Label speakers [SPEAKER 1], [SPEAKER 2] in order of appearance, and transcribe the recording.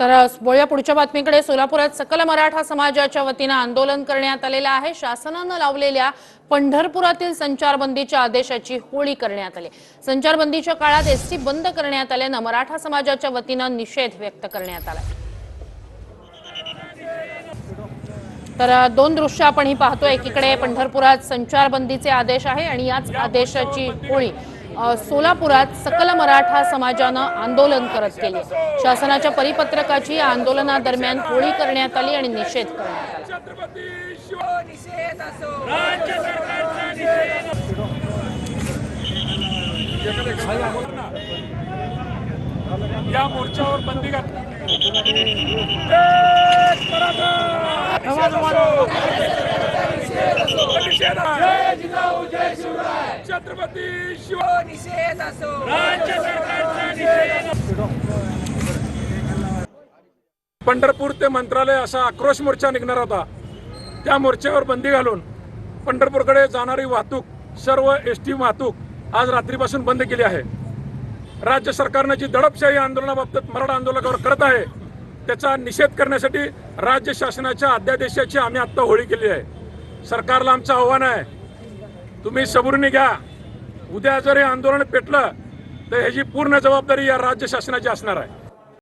[SPEAKER 1] तर बोलूया पुढच्या बातमीकडे. सोलापुरात सकल मराठा समाजाच्या वतीनं आंदोलन करण्यात आलेलं आहे. शासनानं लावलेल्या पंढरपुरातील संचारबंदीच्या आदेशाची होळी करण्यात आली. संचारबंदीच्या काळात एसटी बंद करण्यात आल्यानं मराठा समाजाच्या वतीनं निषेध व्यक्त करण्यात आला. तर दोन दृश्य आपण ही पाहतोय. एकीकडे पंढरपुरात संचारबंदीचे आदेश आहे आणि याच आदेशाची होळी. सोलापुरात सकल मराठा समाजानं आंदोलन करत केले. शासनाच्या परिपत्रकाची आंदोलनादरम्यान होळी करण्यात आली आणि निषेध करण्यात आला.
[SPEAKER 2] या मोर्चावर बंदी घातली. छत्रपती शिवाजी.
[SPEAKER 3] निषेध असो.
[SPEAKER 2] पंढरपूर ते मंत्रालय असा आक्रोश मोर्चा निघणार होता. त्या मोर्चावर बंदी घालून पंढरपूरकडे जाणारी वाहतूक सर्व एस टी वाहतूक आज रात्रीपासून बंद केली आहे. राज्य सरकारनं जी दडपशाही आंदोलनाबाबतीत मराठा आंदोलकावर करत आहे त्याचा निषेध करण्यासाठी राज्य शासनाच्या अध्यादेशाची आम्ही आत्ता होळी केली आहे. सरकारला आमचं आव्हान आहे. तुम्ही सबुरीने घ्या. उद्या जर हे आंदोलन पेटलं तर ह्याची पूर्ण जबाबदारी या राज्य शासनाची असणार आहे.